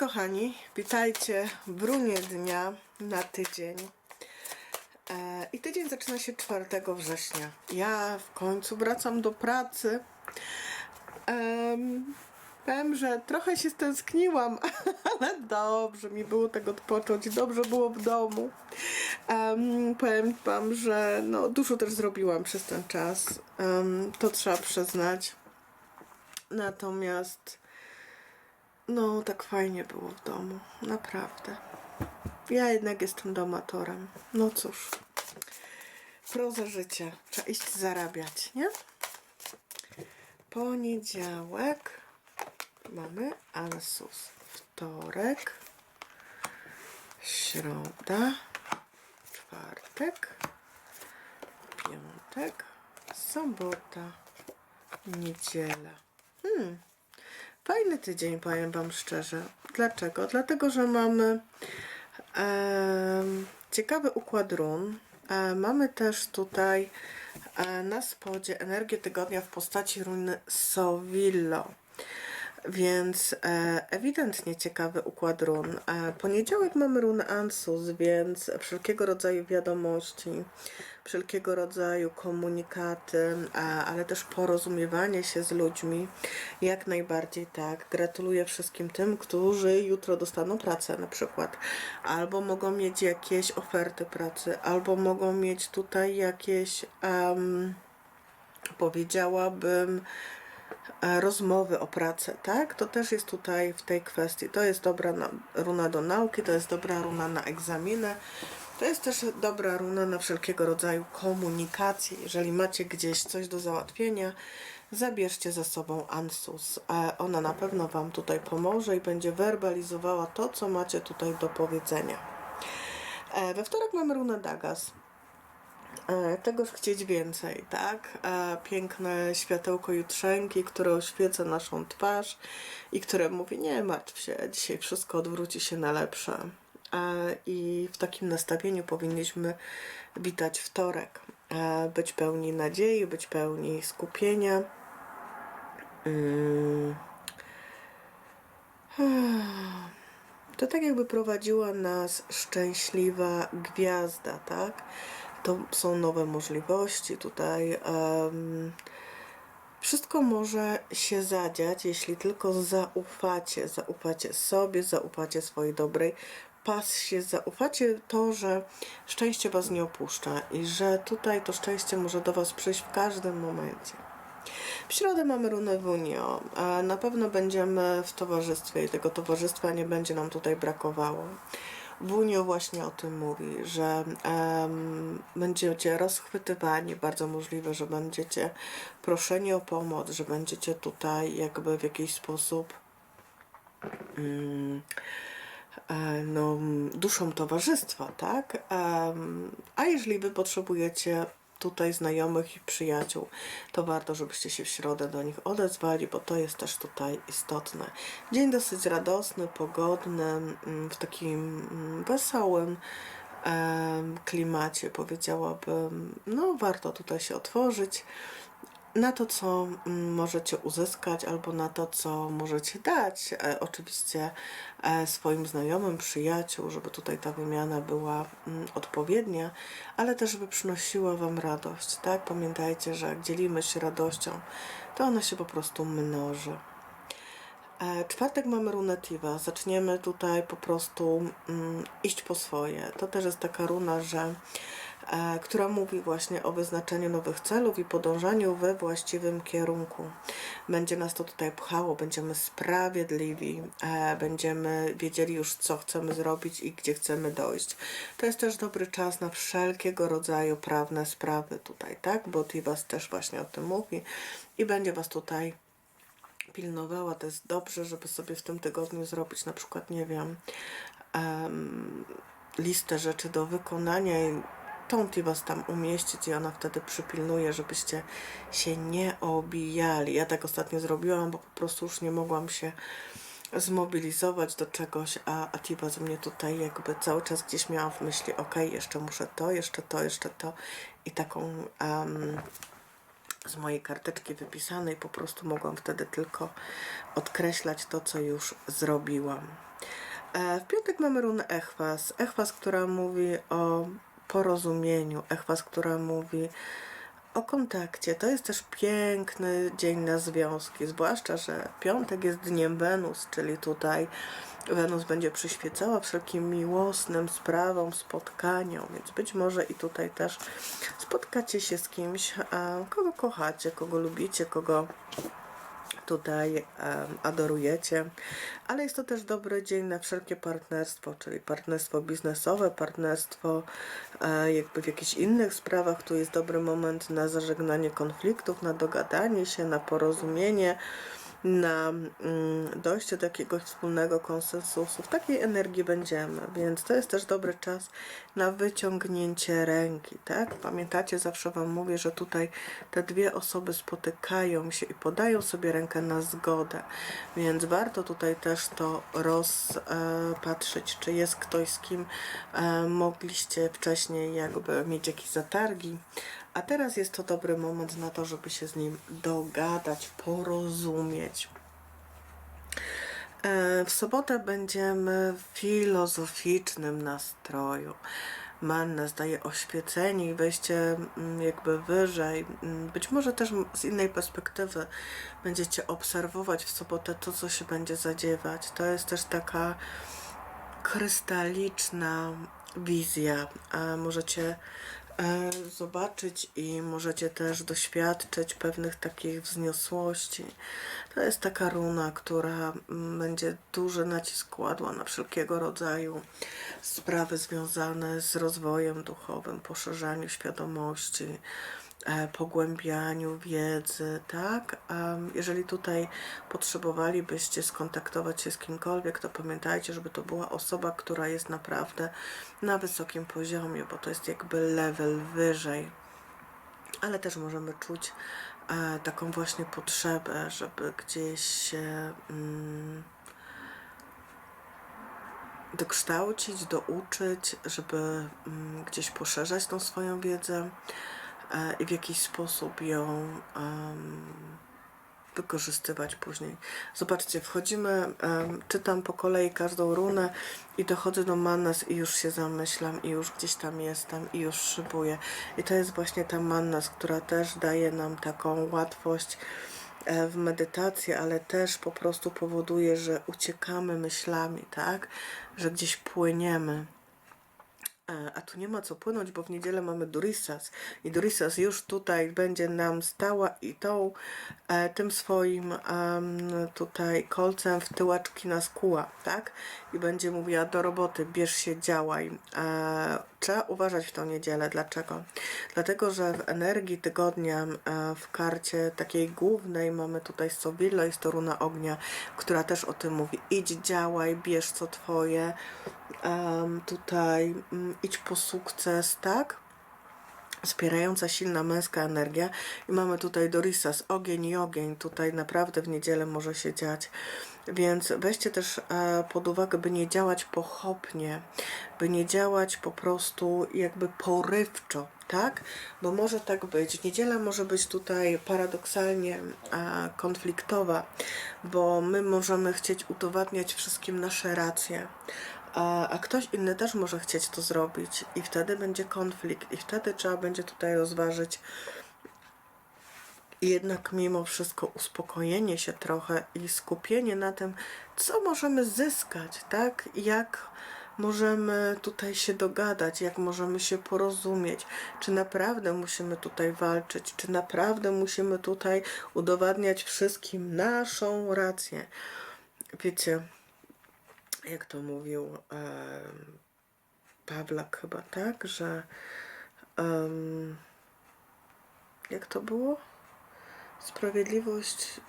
kochani, witajcie w runie dnia na tydzień. E, I tydzień zaczyna się 4 września. Ja w końcu wracam do pracy. Em, powiem, że trochę się stęskniłam, ale dobrze mi było tego odpocząć. Dobrze było w domu. Em, powiem Wam, że no, dużo też zrobiłam przez ten czas. To trzeba przyznać. Natomiast no, tak fajnie było w domu, naprawdę. Ja jednak jestem domatorem. No cóż, proza życia. Trzeba iść zarabiać, nie? Poniedziałek mamy Ansus. Wtorek, środa, czwartek, piątek, sobota, niedziela. Hmm. Fajny tydzień, powiem Wam szczerze. Dlaczego? Dlatego, że mamy em, ciekawy układ run. E, mamy też tutaj e, na spodzie energię tygodnia w postaci runy Sovillo. Więc e, ewidentnie ciekawy układ run. E, poniedziałek mamy runę Ansus, więc wszelkiego rodzaju wiadomości, wszelkiego rodzaju komunikaty, e, ale też porozumiewanie się z ludźmi. Jak najbardziej tak. Gratuluję wszystkim tym, którzy jutro dostaną pracę na przykład. Albo mogą mieć jakieś oferty pracy, albo mogą mieć tutaj jakieś, em, powiedziałabym, rozmowy o pracę, tak? To też jest tutaj w tej kwestii. To jest dobra na, runa do nauki, to jest dobra runa na egzaminy. To jest też dobra runa na wszelkiego rodzaju komunikację. Jeżeli macie gdzieś coś do załatwienia, zabierzcie ze sobą Ansus. E, Ona na pewno Wam tutaj pomoże i będzie werbalizowała to, co macie tutaj do powiedzenia. E, We wtorek mamy runę Dagas. E, Czegoż chcieć więcej, tak? E, Piękne światełko jutrzenki, które oświeca naszą twarz i które mówi, nie martw się, dzisiaj wszystko odwróci się na lepsze. E, I w takim nastawieniu powinniśmy witać wtorek. Być pełni nadziei, być pełni skupienia. Mm. To tak jakby prowadziła nas szczęśliwa gwiazda, tak? To są nowe możliwości tutaj. em, wszystko może się zadziać, jeśli tylko zaufacie, zaufacie sobie, zaufacie swojej dobrej passie, zaufacie to, że szczęście Was nie opuszcza i że tutaj to szczęście może do Was przyjść w każdym momencie. W środę mamy runę Wunio. a Na pewno będziemy w towarzystwie i tego towarzystwa nie będzie nam tutaj brakowało. Wunio właśnie o tym mówi, że em, będziecie rozchwytywani, bardzo możliwe, że będziecie proszeni o pomoc, że będziecie tutaj jakby w jakiś sposób e, no, duszą towarzystwa, tak? Em, A jeżeli wy potrzebujecie tutaj znajomych i przyjaciół, to warto, żebyście się w środę do nich odezwali, bo to jest też tutaj istotne. Dzień dosyć radosny, pogodny, mm, w takim mm, wesołym klimacie, powiedziałabym. No, warto tutaj się otworzyć na to, co mm, możecie uzyskać, albo na to, co możecie dać, e, oczywiście e, swoim znajomym, przyjaciół, żeby tutaj ta wymiana była mm, odpowiednia, ale też, żeby przynosiła Wam radość, tak? Pamiętajcie, że jak dzielimy się radością, to ona się po prostu mnoży. E, Czwartek mamy runę Tiva. Zaczniemy tutaj po prostu mm, iść po swoje. To też jest taka runa, że która mówi właśnie o wyznaczeniu nowych celów i podążaniu we właściwym kierunku. Będzie nas to tutaj pchało, będziemy sprawiedliwi, e, będziemy wiedzieli już, co chcemy zrobić i gdzie chcemy dojść. To jest też dobry czas na wszelkiego rodzaju prawne sprawy tutaj, tak? Bo Tivas też właśnie o tym mówi i będzie Was tutaj pilnowała, to jest dobrze, żeby sobie w tym tygodniu zrobić na przykład, nie wiem, em, listę rzeczy do wykonania i tą was tam umieścić i ona wtedy przypilnuje, żebyście się nie obijali. Ja tak ostatnio zrobiłam, bo po prostu już nie mogłam się zmobilizować do czegoś, a, a Tiba ze mnie tutaj jakby cały czas gdzieś miałam w myśli, ok, jeszcze muszę to, jeszcze to, jeszcze to i taką em, z mojej karteczki wypisanej po prostu mogłam wtedy tylko odkreślać to, co już zrobiłam. E, W piątek mamy runę Echwas. Echwas, która mówi o porozumieniu. Echwas, która mówi o kontakcie. To jest też piękny dzień na związki, zwłaszcza, że piątek jest dniem Wenus, czyli tutaj Wenus będzie przyświecała wszelkim miłosnym sprawom, spotkaniom, więc być może i tutaj też spotkacie się z kimś, kogo kochacie, kogo lubicie, kogo tutaj adorujecie, ale jest to też dobry dzień na wszelkie partnerstwo, czyli partnerstwo biznesowe, partnerstwo e, jakby w jakichś innych sprawach. Tu jest dobry moment na zażegnanie konfliktów, na dogadanie się, na porozumienie, na mm, dojście do jakiegoś wspólnego konsensusu. W takiej energii będziemy, więc to jest też dobry czas na wyciągnięcie ręki, tak? Pamiętacie, zawsze Wam mówię, że tutaj te dwie osoby spotykają się i podają sobie rękę na zgodę, więc warto tutaj też to rozpatrzyć, czy jest ktoś, z kim e, mogliście wcześniej jakby mieć jakieś zatargi, a teraz jest to dobry moment na to, żeby się z nim dogadać, porozumieć. E, W sobotę będziemy w filozoficznym nastroju. Mannes daje oświecenie i wejście mm, jakby wyżej. Mm, Być może też z innej perspektywy będziecie obserwować w sobotę to, co się będzie zadziewać. To jest też taka krystaliczna wizja. Możecie zobaczyć i możecie też doświadczyć pewnych takich wzniosłości. To jest taka runa, która mm, będzie duży nacisk kładła na wszelkiego rodzaju sprawy związane z rozwojem duchowym, poszerzaniu świadomości, e, pogłębianiu wiedzy, tak? Jeżeli tutaj potrzebowalibyście skontaktować się z kimkolwiek, to pamiętajcie, żeby to była osoba, która jest naprawdę na wysokim poziomie, bo to jest jakby level wyżej ale też możemy czuć e, taką właśnie potrzebę, żeby gdzieś się mm, dokształcić, douczyć, żeby mm, gdzieś poszerzać tą swoją wiedzę e, i w jakiś sposób ją wykorzystywać później. Zobaczcie, wchodzimy, czytam po kolei każdą runę i dochodzę do Mannas i już się zamyślam i już gdzieś tam jestem i już szybuję. I to jest właśnie ta Mannas, która też daje nam taką łatwość e, w medytacji, ale też po prostu powoduje, że uciekamy myślami, tak? Że gdzieś płyniemy. E, A tu nie ma co płynąć, bo w niedzielę mamy Durisas i Durisas już tutaj będzie nam stała i tą, e, tym swoim tutaj kolcem w tyłaczki nas kuła, tak? I będzie mówiła do roboty, bierz się, działaj. Trzeba uważać w tą niedzielę. Dlaczego? Dlatego, że w energii tygodnia e, w karcie takiej głównej mamy tutaj Sobillo, jest to runa ognia, która też o tym mówi. Idź, działaj, bierz co twoje, em, tutaj mm, idź po sukces, tak? Wspierająca silna męska energia i mamy tutaj Dorisas, ogień i ogień, tutaj naprawdę w niedzielę może się dziać. Więc weźcie też e, pod uwagę, by nie działać pochopnie, by nie działać po prostu jakby porywczo, tak? Bo może tak być. Niedziela może być tutaj paradoksalnie e, konfliktowa, bo my możemy chcieć udowadniać wszystkim nasze racje, a, a ktoś inny też może chcieć to zrobić i wtedy będzie konflikt i wtedy trzeba będzie tutaj rozważyć jednak mimo wszystko uspokojenie się trochę i skupienie na tym, co możemy zyskać, tak? Jak możemy tutaj się dogadać, jak możemy się porozumieć, czy naprawdę musimy tutaj walczyć, czy naprawdę musimy tutaj udowadniać wszystkim naszą rację. Wiecie, jak to mówił em, Pawlak chyba, tak, że em, jak to było? Sprawiedliwość.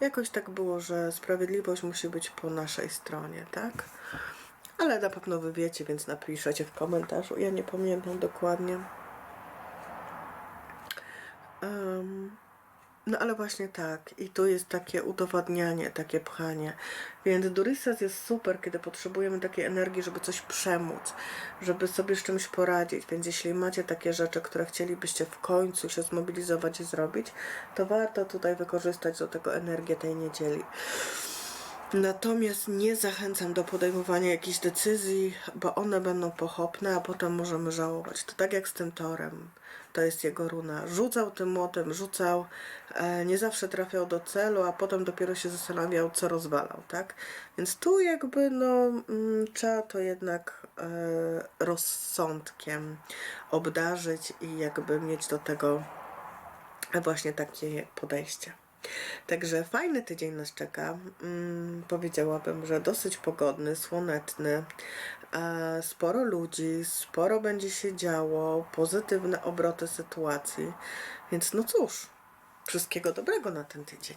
jakoś tak było, że sprawiedliwość musi być po naszej stronie, tak? Ale na pewno wy wiecie, więc napiszecie w komentarzu. Ja nie pamiętam dokładnie. No ale właśnie tak. I tu jest takie udowadnianie, takie pchanie. Więc Durisas jest super, kiedy potrzebujemy takiej energii, żeby coś przemóc, żeby sobie z czymś poradzić. Więc jeśli macie takie rzeczy, które chcielibyście w końcu się zmobilizować i zrobić, to warto tutaj wykorzystać do tego energię tej niedzieli. Natomiast nie zachęcam do podejmowania jakichś decyzji, bo one będą pochopne, a potem możemy żałować. To tak jak z tym torem. To jest jego runa. Rzucał tym młotem, rzucał, e, nie zawsze trafiał do celu, a potem dopiero się zastanawiał, co rozwalał, tak? Więc tu jakby, no, mm, trzeba to jednak e, rozsądkiem obdarzyć i jakby mieć do tego właśnie takie podejście. Także fajny tydzień nas czeka. Mm, powiedziałabym, że dosyć pogodny, słoneczny. E, sporo ludzi, sporo będzie się działo, pozytywne obroty sytuacji. Więc no cóż, wszystkiego dobrego na ten tydzień.